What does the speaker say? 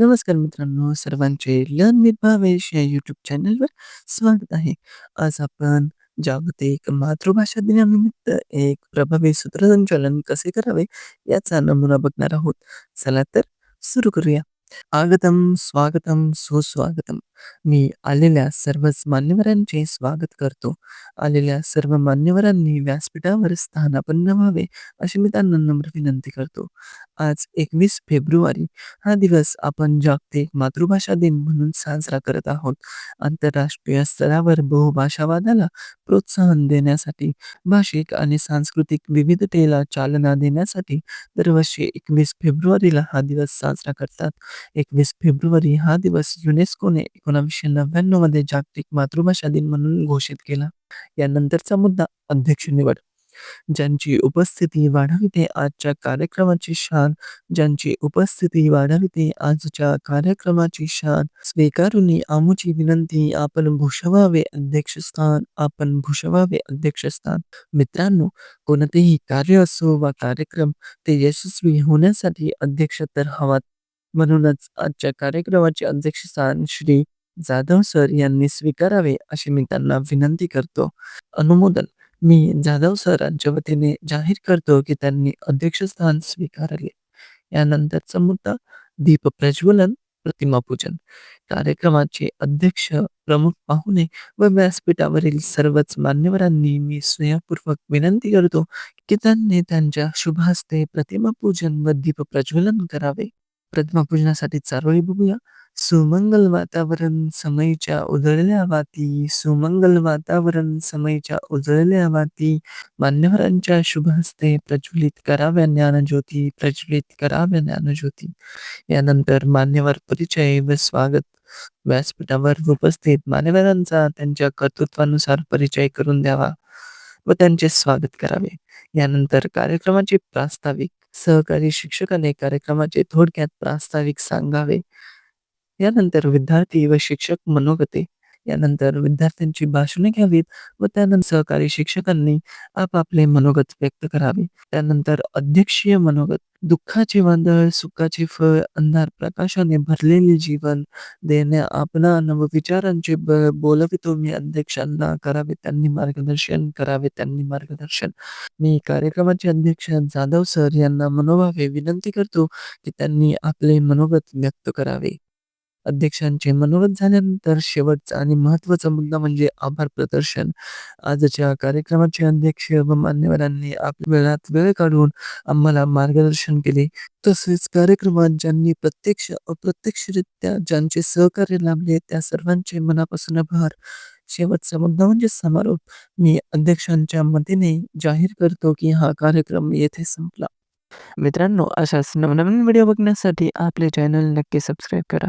नमस्कार मित्रांनो, सर्वांचे लर्न विथ भावेश या यूट्यूब चॅनलवर स्वागत आहे. आज आपण जागतिक मातृभाषा दिनानिमित्त एक प्रभावी सूत्रसंचालन कसे करावे याचा नमुना बघणार आहोत. चला तर सुरू करूया. आगतम, स्वागतम, सुस्वागतम. मी आलेल्या सर्वच मान्यवरांचे स्वागत करतो. आलेल्या सर्व मान्यवरांनी व्यासपीठावर स्थानापन्न व्हावे अशी मी त्यांना नम्र विनंती करतो. आज एकवीस फेब्रुवारी हा दिवस आपण जागतिक मातृभाषा दिन म्हणून साजरा करत आहोत. आंतरराष्ट्रीय स्तरावर बहुभाषावादाला प्रोत्साहन देण्यासाठी, भाषिक आणि सांस्कृतिक विविधतेला चालना देण्यासाठी दरवर्षी एकवीस फेब्रुवारीला हा दिवस साजरा करतात. एकवीस फेब्रुवारी हा दिवस युनेस्कोने एकोणीसशे नव्याण्णवमध्ये जागतिक मातृभाषा दिन म्हणून घोषित केला. यानंतरचा मुद्दा अध्यक्ष निवड. ज्यांची उपस्थिती वाढविते आजच्या कार्यक्रमाची शान ज्यांची उपस्थिती वाढविते आजच्या कार्यक्रमाची शान स्वीकारुनी आमची विनंती आपण भूषवावे अध्यक्षस्थान आपण भूषवावे अध्यक्षस्थान मित्रांनो कोणतेही कार्य असो वा कार्यक्रम ते यशस्वी होण्यासाठी अध्यक्ष तर हवाच म्हणूनच आजच्या कार्यक्रमाचे अध्यक्षस्थान श्री जाधव सर यांनी स्वीकारावे अशी मी त्यांना विनंती करतो. अनुमोदन मी जाधव सरांच्या वतीने जाहीर करतो की त्यांनी अध्यक्षस्थान स्वीकारले यानंतरचा मुद्दा दीप प्रज्वलन प्रतिमा पूजन. कार्यक्रमाचे अध्यक्ष प्रमुख पाहुणे व व्यासपीठावरील सर्वच मान्यवरांनी मी स्नेहपूर्वक विनंती करतो की त्यांनी त्यांच्या शुभ हस्ते प्रतिमा पूजन व दीप प्रज्वलन करावे. प्रतिमापूजनासाठी चारोळी बघूया. सुमंगल वातावरण समयीच्या उजळल्या वाती सुमंगल वातावरण समयीच्या उजळल्या वाती. मान्यवरांच्या शुभ हस्ते प्रज्वलित कराव्या ज्ञानज्योती प्रज्वलित कराव्या ज्ञानज्योती. यानंतर मान्यवर परिचय व स्वागत. व्यासपीठावर उपस्थित मान्यवरांचा त्यांच्या कर्तृत्वानुसार परिचय करून द्यावा व त्यांचे स्वागत करावे. यानंतर कार्यक्रमाचे प्रास्ताविक. सहकारी शिक्षकाने कार्यक्रमाचे थोडक्यात प्रास्ताविक सांगावे. यानंतर विद्यार्थी व शिक्षक मनोगते. यानंतर विद्यार्थ्यांची भाषणे घ्यावीत व त्यानंतर सहकारी शिक्षकांनी आपापले मनोगत व्यक्त करावे. त्यानंतर अध्यक्षीय मनोगत दुःखाचे वादळ सुखाचे फळ अंधार प्रकाशाने भरलेले जीवन देण्या आपणा व विचारांचे बोलवितो मी अध्यक्षांना करावे त्यांनी मार्गदर्शन करावे त्यांनी मार्गदर्शन. मी कार्यक्रमाचे अध्यक्ष जाधव सर यांना मनोभावे विनंती करतो की त्यांनी आपले मनोगत व्यक्त करावे. अध्यक्षांचे मनोगत झाल्यानंतर शेवटचा आणि महत्त्वाचा मुद्दा म्हणजे आभार प्रदर्शन. आजच्या कार्यक्रमाचे अध्यक्ष व मान्यवरांनी आपल्या वेळात वेळ काढून आम्हाला मार्गदर्शन केले. तसेच कार्यक्रमात ज्यांनी प्रत्यक्ष अप्रत्यक्षरित्या ज्यांचे सहकार्य लाभले त्या सर्वांचे मनापासून आभार. शेवटचा मुद्दा म्हणजे समारोप. मी अध्यक्षांच्या मतीने जाहीर करतो की हा कार्यक्रम येथे संपला. मित्रांनो अशाच नवनवीन व्हिडिओ बघण्यासाठी आपले चॅनल नक्की सबस्क्राईब करा.